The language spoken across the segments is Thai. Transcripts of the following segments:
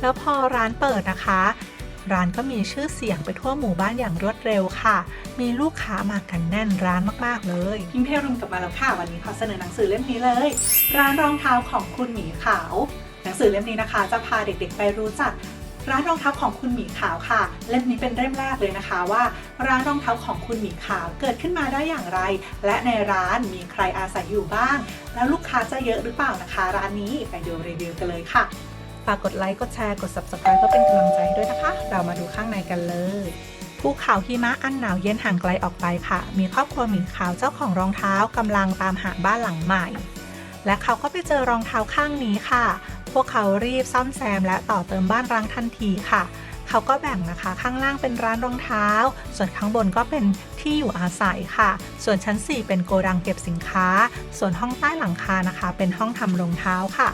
แล้วพอร้านเปิดนะคะ ร้านก็มีชื่อเสียงไปทั่วหมู่บ้านอย่างรวดเร็วค่ะ มีลูกค้ามากันแน่นร้านมากๆเลยพิมเพรุมกลับมาแล้วค่ะ วันนี้ขอเสนอหนังสือเล่มนี้เลย ร้านรองเท้าของคุณหมีขาว หนังสือเล่มนี้นะคะ จะพาเด็กๆ ไปรู้จักร้านรองเท้าของคุณหมีขาวค่ะ เล่มนี้เป็นเล่มแรกเลยนะคะว่า ร้านรองเท้าของคุณหมีขาวเกิดขึ้นมาได้อย่างไร และในร้านมีใครอาศัยอยู่บ้าง แล้วลูกค้าจะเยอะหรือเปล่านะคะ ร้านนี้ไปดูรีวิวกันเลยค่ะ ฝากกดไลค์ กดแชร์ กด subscribe เพื่อเป็นกำลังใจให้ด้วยนะคะ เรามาดูข้างในกันเลยภูเขาหิมะอันหนาวเย็นห่างไกลออกไปค่ะ มีครอบครัวหมีขาวเจ้าของรองเท้ากำลังตามหาบ้านหลังใหม่ และเขาก็ไปเจอรองเท้าข้างนี้ค่ะ พวกเขารีบซ่อมแซมและต่อเติมบ้านร้างทันทีค่ะ เขาก็แบ่งนะคะข้างล่างเป็นร้านรองเท้า ส่วนข้างบนก็เป็นที่อยู่อาศัยค่ะ ส่วนชั้น 4 เป็นโกดังเก็บสินค้า ส่วนห้องใต้หลังคานะคะ เป็นห้องทำรองเท้าค่ะ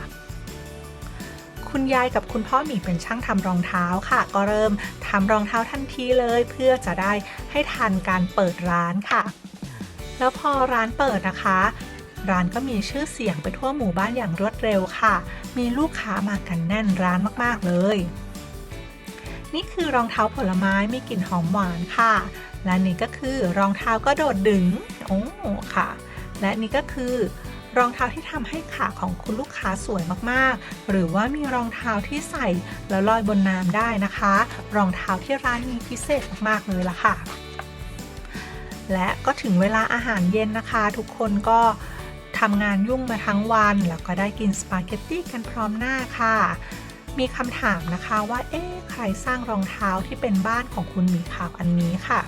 คุณยายกับคุณพ่อหมีเป็นช่างทำรองเท้าค่ะ ก็เริ่มทำรองเท้าทันทีเลย เพื่อจะได้ให้ทันการเปิดร้านค่ะ แล้วพอร้านเปิดนะคะ ร้านก็มีชื่อเสียงไปทั่วหมู่บ้านอย่างรวดเร็วค่ะ มีลูกค้ามากันแน่นร้านมากๆเลย นี่คือรองเท้าผลไม้มีกลิ่นหอมหวานค่ะ และนี่ก็คือรองเท้ากระโดดดึงโอ้ค่ะ และนี่ก็คือ รองเท้าที่ทำให้ขาของคุณลูกค้าสวยมากๆ หรือว่ามีรองเท้าที่ใส่แล้วลอยบนน้ำได้นะคะ รองเท้าที่ร้านมีพิเศษมากๆเลยล่ะค่ะ และก็ถึงเวลาอาหารเย็นนะคะ ทุกคนก็ทำงานยุ่งมาทั้งวัน แล้วก็ได้กินสปาเกตตี้กันพร้อมหน้าค่ะ มีคำถามนะคะว่า เอ๊ะ ใครสร้างรองเท้าที่เป็นบ้านของคุณหมีขาวอันนี้ค่ะ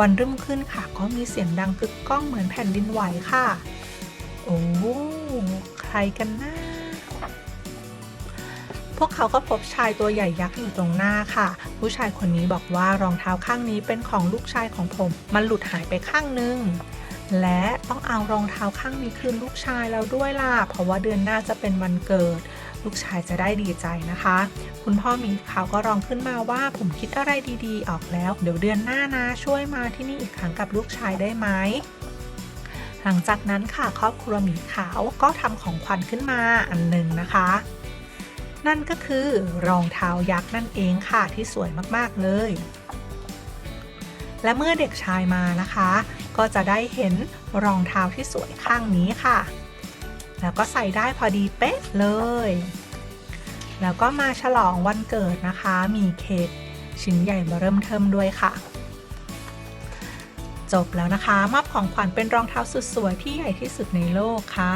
วันรุ่งขึ้นค่ะ ก็มีเสียงดังกึกก้องเหมือนแผ่นดินไหวค่ะ โอ้ใครกันนะพวกเขาก็พบชายตัวใหญ่ยักษ์อยู่ตรงหน้าค่ะ ผู้ชายคนนี้บอกว่ารองเท้าข้างนี้เป็นของลูกชายของผม มันหลุดหายไปข้างนึง และต้องเอารองเท้าข้างนี้คืนลูกชายแล้วด้วยล่ะ เพราะว่าเดือนหน้าจะเป็นวันเกิด ลูกชายจะได้ดีใจนะคะ คุณพ่อมีขาวก็ร้องขึ้นมาว่าผมคิดอะไรดีๆ ออกแล้ว เดี๋ยวเดือนหน้านะช่วยมาที่นี่อีกครั้งกับลูกชายได้ไหม หลังจากนั้นค่ะครอบครัวหมีขาวก็ทำของขวัญขึ้นมาอันหนึ่งนะคะ นั่นก็คือรองเท้ายักษ์นั่นเองค่ะที่สวยมากๆเลย และเมื่อเด็กชายมานะคะ ก็จะได้เห็นรองเท้าที่สวยข้างนี้ค่ะ แล้วก็ใส่ได้พอดีเป๊ะเลย แล้วก็มาฉลองวันเกิดนะคะ มีเค้กชิ้นใหญ่เบอเริ่มเทิมด้วยค่ะ จบแล้วนะคะมอบของขวัญเป็นรองเท้าสุดสวยที่ใหญ่ที่สุดในโลกค่ะ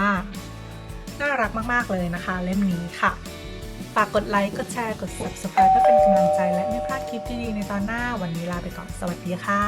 น่ารักมากๆเลยนะคะ เล่มนี้ค่ะ ฝากกดไลค์ กดแชร์ กด subscribe เพื่อเป็นกำลังใจและไม่พลาดคลิปดีๆในตอนหน้าวันนี้ลาไปก่อน สวัสดีค่ะ